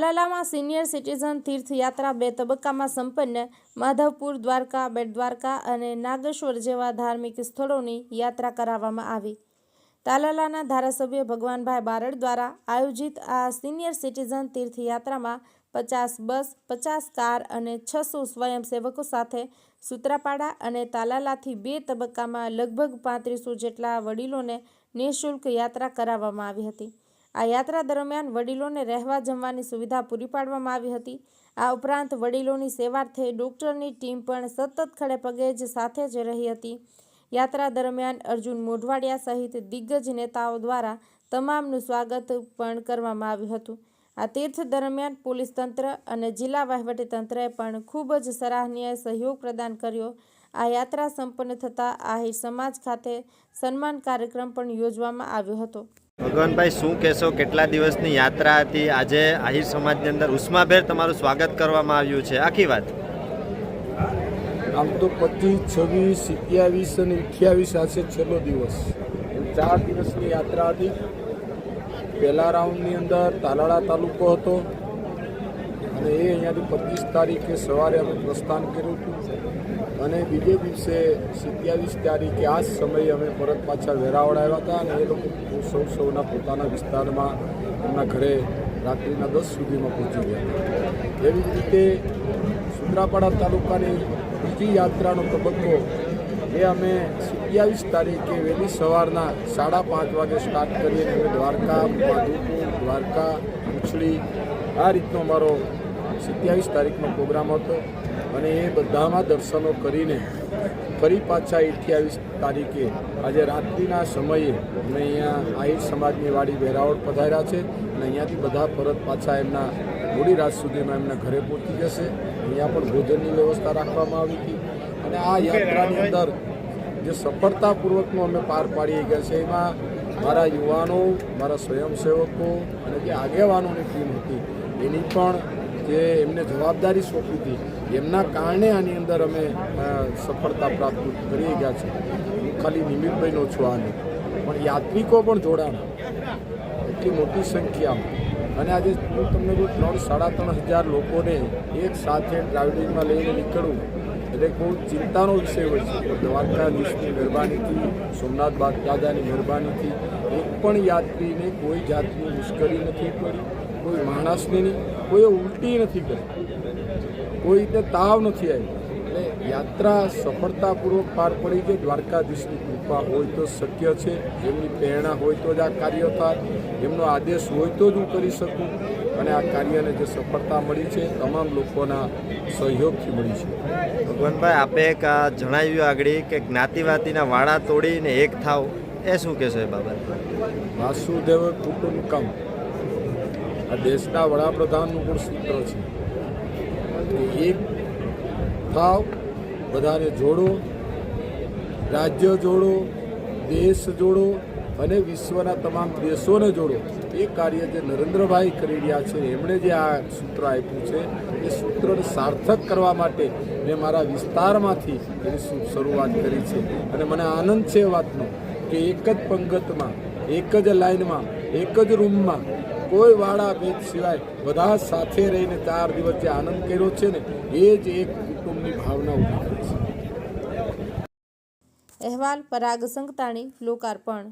તાલાલામાં senior citizen તીર્થયાત્રા બે તબક્કામાં સંપન્ન. માધવપુર દ્વારકા, બેટ દ્વારકા અને નાગેશ્વર જેવા ધાર્મિક સ્થળોની યાત્રા કરાવવામાં આવી. તાલાલાના ધારાસભ્ય ભગવાનભાઈ બારડ દ્વારા આયોજિત આ સિનિયર સિટીઝન તીર્થયાત્રામાં પચાસ બસ, પચાસ કાર અને છસો સ્વયંસેવકો સાથે સૂત્રાપાડા અને તાલાલાથી બે તબક્કામાં લગભગ પાંત્રીસો જેટલા વડીલોને નિઃશુલ્ક યાત્રા કરાવવામાં આવી હતી. આ યાત્રા દરમિયાન વડીલોને રહેવા જમવાની સુવિધા પૂરી પાડવામાં આવી હતી. આ ઉપરાંત વડીલોની સેવાર્થે ડોક્ટરની ટીમ પણ સતત ખડે પગે જ સાથે જ રહી હતી. યાત્રા દરમિયાન અર્જુન મોઢવાડિયા સહિત દિગ્ગજ નેતાઓ દ્વારા તમામનું સ્વાગત પણ કરવામાં આવ્યું હતું. આ તીર્થ દરમિયાન પોલીસ તંત્ર અને જિલ્લા વહીવટીતંત્રએ પણ ખૂબ જ સરાહનીય સહયોગ પ્રદાન કર્યો. આ યાત્રા સંપન્ન થતાં આહિર સમાજ ખાતે સન્માન કાર્યક્રમ પણ યોજવામાં આવ્યો હતો. ભગવાનભાઈ, શું કહેશો? કેટલા દિવસની યાત્રા હતી? આજે આહિર સમાજની અંદર ઉષ્માભેર તમારું સ્વાગત કરવામાં આવ્યું છે. આખી વાત. આમ તો પચીસ, છવ્વીસ સત્યાવીસ અને અઠ્યાવીસ આ છેલ્લો દિવસ. ચાર દિવસની યાત્રા હતી. પહેલા રાઉન્ડની અંદર તાલાળા તાલુકો હતો. અને એ અહીંયાથી પચીસ તારીખે સવારે અમે પ્રસ્થાન કર્યું હતું. અને બીજે દિવસે સત્યાવીસ તારીખે આ જ સમયે અમે પરત પાછા વેરાવળ આવ્યા હતા અને એ લોકો સૌ સૌના પોતાના વિસ્તારમાં એમના ઘરે રાત્રિના દસ સુધીમાં પહોંચી ગયા એવી જ રીતે સુત્રાપાડા તાલુકાની બીજી યાત્રાનો તબક્કો, એ અમે સત્યાવીસ તારીખે વહેલી સવારના સાડા પાંચ વાગે સ્ટાર્ટ કરીએ અમે દ્વારકા, માધુપુર, દ્વારકા, ઉછળી, આ રીતનો અમારો સત્યાવીસ તારીખનો પ્રોગ્રામ હતો અને એ બધામાં દર્શનો કરીને ફરી પાછા અઠ્યાવીસ તારીખે આજે રાત્રિના સમયે અમે અહીંયા આહિર સમાજની વાડી વેરાવળ પધાર્યા છે અને અહીંયાથી બધા પરત પાછા એમના મોડી રાત સુધીમાં એમના ઘરે પહોંચી જશે. અહીંયા પણ ભોજનની વ્યવસ્થા રાખવામાં આવી હતી. અને આ યાત્રાની અંદર જે સફળતાપૂર્વકનું અમે પાર પાડી ગયા છે, એમાં મારા યુવાનો, મારા સ્વયંસેવકો અને જે આગેવાનોની ટીમ હતી, એની પણ જે એમને જવાબદારી સોંપી હતી. એમના કારણે આની અંદર અમે સફળતા પ્રાપ્ત કરી ગયા છે. હું ખાલી નિમિત્તભાઈનો છું આને પણ યાત્રિકો પણ જોડાણા. એટલી મોટી સંખ્યામાં. અને આજે હું તમને જો ત્રણ, સાડા ત્રણ હજાર લોકોને એક સાથે ટ્રાવેલિંગમાં લઈને નીકળવું એટલે બહુ ચિંતાનો વિષય હોય છે. દ્વારકાધીશની મહેરબાનીથી, સોમનાથ બાદ દાદાની મહેરબાનીથી એક પણ યાત્રીને કોઈ જાતની મુશ્કેલી નથી પડી. કોઈ માણસની નહીં કોઈ ઉલટી નથી કરી. કોઈને તાવ નથી આવી એટલે યાત્રા સફળતાપૂર્વક પાર પડી છે દ્વારકાધીશની કૃપા હોય તો શક્ય છે. એમની પ્રેરણા હોય તો જ આ કાર્ય થાય. એમનો આદેશ હોય તો જ હું કરી શકું. અને આ કાર્યને જે સફળતા મળી છે તમામ લોકોના સહયોગથી મળી છે. ભગવાનભાઈ આપે એક જણાવ્યું આગળ કે જ્ઞાતિવાતીના વાળા તોડીને એક થાવ. એ શું કહેશો એ બાબત? વાસુદેવ કુટુંબકમ. આ દેશના વડાપ્રધાનનું પણ સૂત્ર છે એક થાવ બધાને જોડો, રાજ્ય જોડો, દેશ જોડો અને વિશ્વના તમામ દેશોને જોડો. એ કાર્ય જે નરેન્દ્રભાઈ કરી રહ્યા છે, એમણે જે આ સૂત્ર આપ્યું છે, એ સૂત્રને સાર્થક કરવા માટે મેં મારા વિસ્તારમાંથી એની શરૂઆત કરી છે. અને મને આનંદ છે એ વાતનો કે એક જ પંગતમાં, એક જ લાઈનમાં, એક જ રૂમમાં કોઈ વાળા ભેદ સિવાય બધા સાથે રહીને ચાર દિવસ જે આનંદ કર્યો છે ને, એ જ એક કુટુંબની ભાવના ઊભી કરી છે. અહેવાલ પરાગ સંગતાણી લોકાર્પણ.